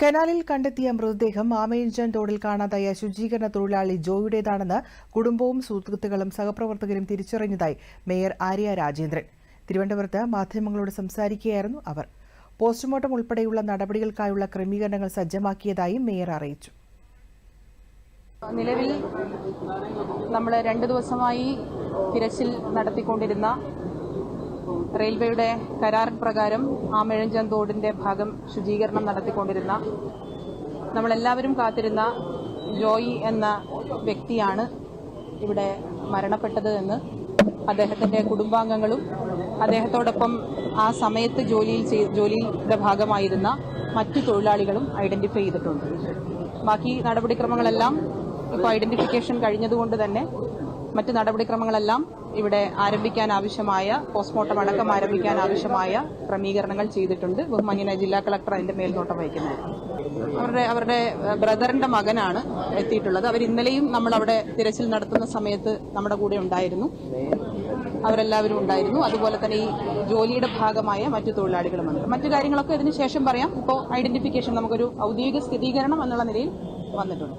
കനാലിൽ കണ്ടെത്തിയ മൃതദേഹം ആമയിഞ്ചൻ തോടിൽ കാണാതായ ശുചീകരണ തൊഴിലാളി ജോയുടേതാണെന്ന് കുടുംബവും സുഹൃത്തുക്കളും സഹപ്രവർത്തകരും തിരിച്ചറിഞ്ഞതായി മേയർ ആര്യ രാജേന്ദ്രൻ. തിരുവനന്തപുരത്ത് മാധ്യമങ്ങളോട് സംസാരിക്കുകയായിരുന്നു അവർ. പോസ്റ്റ്മോർട്ടം ഉൾപ്പെടെയുള്ള നടപടികൾക്കായുള്ള ക്രമീകരണങ്ങൾ സജ്ജമാക്കിയതായും മേയർ അറിയിച്ചു. നിലവിൽ നമ്മൾ രണ്ട് ദിവസമായി തിരച്ചിൽ നടത്തിക്കൊണ്ടിരുന്ന റെയിൽവേയുടെ കരാർ പ്രകാരം ആമഴഞ്ചൻ തോടിന്റെ ഭാഗം ശുചീകരണം നടത്തിക്കൊണ്ടിരുന്ന നമ്മളെല്ലാവരും കാത്തിരുന്ന ജോയി എന്ന വ്യക്തിയാണ് ഇവിടെ മരണപ്പെട്ടത് എന്ന് അദ്ദേഹത്തിന്റെ കുടുംബാംഗങ്ങളും അദ്ദേഹത്തോടൊപ്പം ആ സമയത്ത് ജോലിയിൽ ജോലിയുടെ ഭാഗമായിരുന്ന മറ്റു തൊഴിലാളികളും ഐഡന്റിഫൈ ചെയ്തിട്ടുണ്ട്. ബാക്കി നടപടിക്രമങ്ങളെല്ലാം ഇപ്പോൾ ഐഡന്റിഫിക്കേഷൻ കഴിഞ്ഞതുകൊണ്ട് തന്നെ മറ്റ് നടപടിക്രമങ്ങളെല്ലാം ഇവിടെ ആരംഭിക്കാൻ ആവശ്യമായ പോസ്റ്റ്മോർട്ടം അടക്കം ആരംഭിക്കാൻ ആവശ്യമായ ക്രമീകരണങ്ങൾ ചെയ്തിട്ടുണ്ട്. ബഹുമാന്യനായ ജില്ലാ കളക്ടർ അതിന്റെ മേൽനോട്ടം വഹിക്കുന്നത്. അവരുടെ അവരുടെ ബ്രദറിന്റെ മകനാണ് എത്തിയിട്ടുള്ളത്. അവർ ഇന്നലെയും നമ്മൾ അവിടെ തിരച്ചിൽ നടത്തുന്ന സമയത്ത് നമ്മുടെ കൂടെ ഉണ്ടായിരുന്നു. അവരെല്ലാവരും ഉണ്ടായിരുന്നു. അതുപോലെ തന്നെ ഈ ജോലിയുടെ ഭാഗമായ മറ്റു തൊഴിലാളികളും വന്നു മറ്റു കാര്യങ്ങളൊക്കെ ഇതിന് ശേഷം പറയാം. ഇപ്പോൾ ഐഡന്റിഫിക്കേഷൻ നമുക്കൊരു ഔദ്യോഗിക സ്ഥിരീകരണം എന്നുള്ള നിലയിൽ വന്നിട്ടുണ്ട്.